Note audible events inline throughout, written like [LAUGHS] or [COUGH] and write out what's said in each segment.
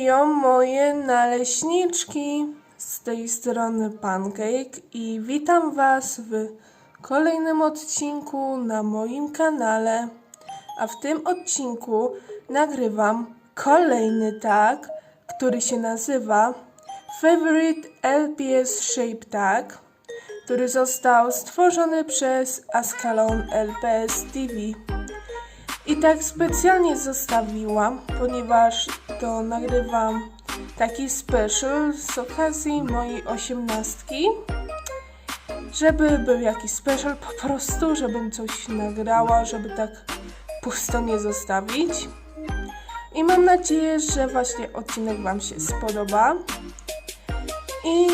Hejo moje naleśniczki! Z tej strony Pancake i witam Was w kolejnym odcinku na moim kanale. A w tym odcinku nagrywam kolejny tag, który się nazywa Favorite LPS Shape Tag, który został stworzony przez Ascalon LPS TV. I tak specjalnie zostawiłam, ponieważ to nagrywam taki special z okazji mojej osiemnastki. Żeby był jakiś special po prostu, żebym coś nagrała, żeby tak pusto nie zostawić. I mam nadzieję, że właśnie odcinek Wam się spodoba. I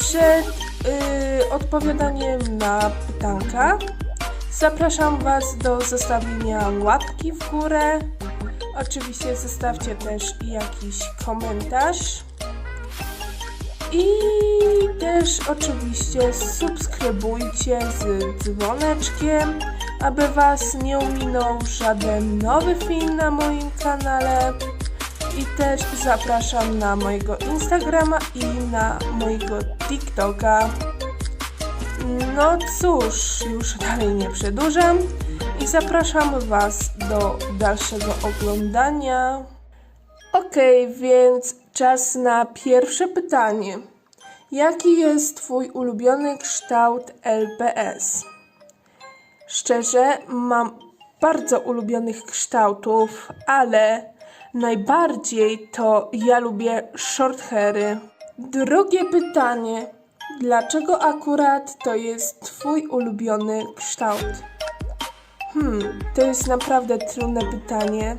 przed y, odpowiadaniem na pytanka zapraszam Was do zostawienia łapki w górę. Oczywiście zostawcie też jakiś komentarz. I też oczywiście subskrybujcie z dzwoneczkiem, aby Was nie ominął żaden nowy film na moim kanale. I też zapraszam na mojego Instagrama i na mojego TikToka. No cóż, już dalej nie przedłużam i zapraszam Was do dalszego oglądania. Okej, więc czas na pierwsze pytanie. Jaki jest Twój ulubiony kształt LPS? Szczerze, mam bardzo ulubionych kształtów, ale najbardziej to ja lubię short hairy. Drugie pytanie. Dlaczego akurat to jest Twój ulubiony kształt? Hmm, to jest naprawdę trudne pytanie.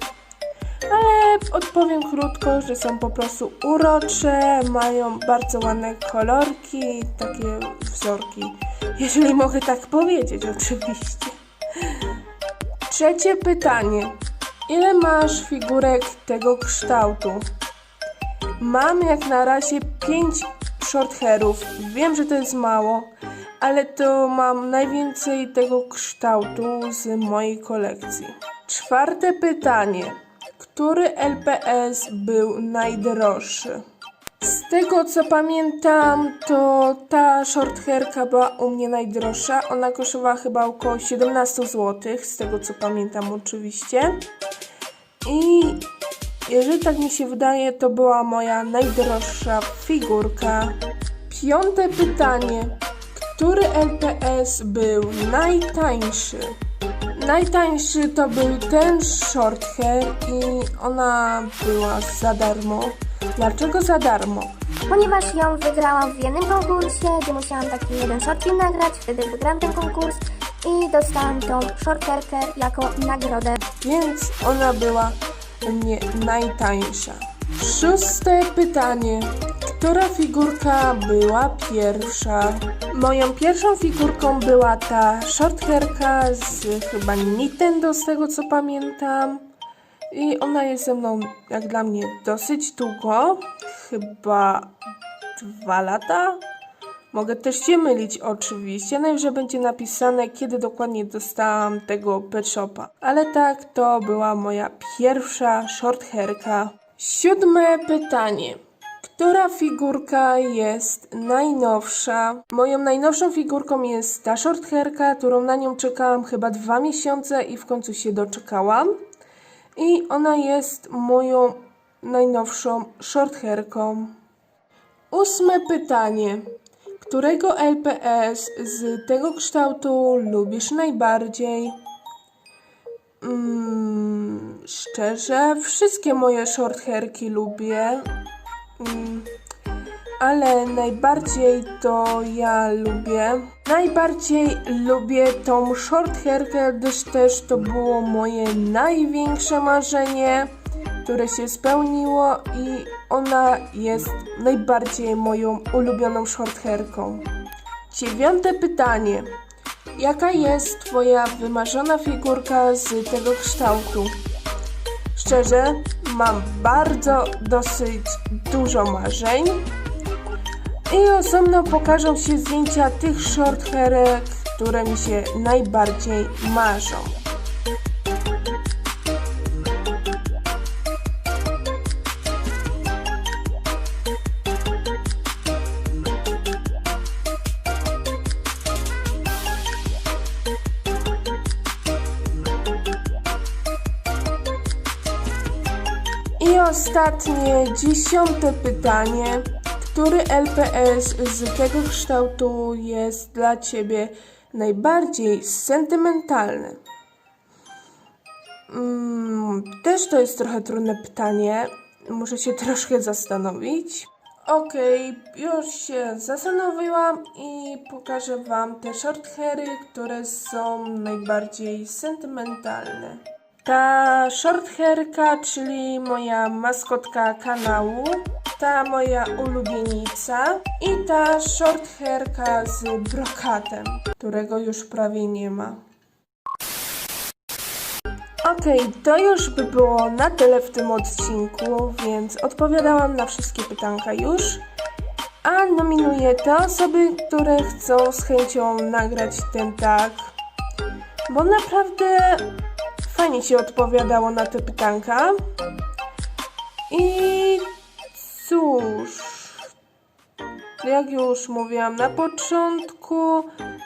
Ale odpowiem krótko, że są po prostu urocze, mają bardzo ładne kolorki, takie wzorki. Jeżeli mogę tak powiedzieć, oczywiście. Trzecie pytanie. Ile masz figurek tego kształtu? Mam jak na razie 5 short hairów. Wiem, że to jest mało, ale to mam najwięcej tego kształtu z mojej kolekcji. Czwarte pytanie. Który LPS był najdroższy? Z tego co pamiętam, to ta short hairka była u mnie najdroższa. Ona kosztowała chyba około 17 zł, z tego co pamiętam oczywiście. I jeżeli tak mi się wydaje, to była moja najdroższa figurka. Piąte pytanie. Który LPS był najtańszy? Najtańszy to był ten short hair i ona była za darmo. Dlaczego za darmo? Ponieważ ją wygrałam w jednym konkursie, gdzie musiałam taki jeden short film nagrać, wtedy wygrałam ten konkurs i dostałam tą shorterkę jako nagrodę. Więc ona była u mnie najtańsza. Szóste pytanie. Która figurka była pierwsza? Moją pierwszą figurką była ta shorthairka z chyba Nintendo, z tego co pamiętam. I ona jest ze mną, jak dla mnie, dosyć długo. Chyba dwa lata. Mogę też się mylić oczywiście, najwyżej będzie napisane, kiedy dokładnie dostałam tego pet shopa. Ale tak, to była moja pierwsza short hairka. Siódme pytanie. Która figurka jest najnowsza? Moją najnowszą figurką jest ta short hairka, którą na nią czekałam chyba dwa miesiące i w końcu się doczekałam. I ona jest moją najnowszą short hairką. Ósme pytanie. Którego LPS z tego kształtu lubisz najbardziej? Mm, szczerze, wszystkie moje short hairki lubię. Mm, ale najbardziej to ja lubię. Najbardziej lubię tą short hairkę, gdyż też to było moje największe marzenie, które się spełniło i ona jest najbardziej moją ulubioną short hairką. Dziewiąte pytanie. Jaka jest Twoja wymarzona figurka z tego kształtu? Szczerze, mam bardzo dosyć dużo marzeń. I osobno pokażą się zdjęcia tych short hairek, które mi się najbardziej marzą. Ostatnie, dziesiąte pytanie. Który LPS z tego kształtu jest dla Ciebie najbardziej sentymentalny? Mm, też to jest trochę trudne pytanie. Muszę się [LAUGHS] troszkę zastanowić. Okej, już się zastanowiłam i pokażę Wam te shorthairy, które są najbardziej sentymentalne. Ta shorthairka, czyli moja maskotka kanału, ta moja ulubienica i ta shorthairka z brokatem, którego już prawie nie ma. Okej, to już by było na tyle w tym odcinku, więc odpowiadałam na wszystkie pytanka już. A nominuję te osoby, które chcą z chęcią nagrać ten tag. Bo naprawdę fajnie się odpowiadało na te pytanka. I cóż, jak już mówiłam na początku,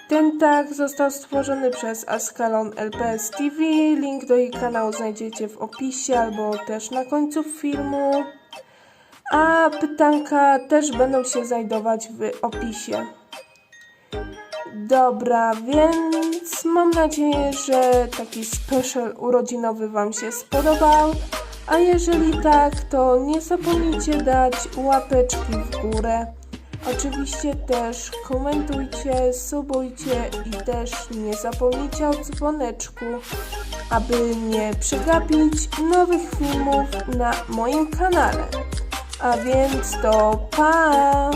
ten tag został stworzony przez Ascalon LPS TV. Link do jej kanału znajdziecie w opisie albo też na końcu filmu. A pytanka też będą się znajdować w opisie. Dobra, więc mam nadzieję, że taki special urodzinowy Wam się spodobał. A jeżeli tak, to nie zapomnijcie dać łapeczki w górę. Oczywiście też komentujcie, subujcie i też nie zapomnijcie o dzwoneczku, aby nie przegapić nowych filmów na moim kanale. A więc to pa!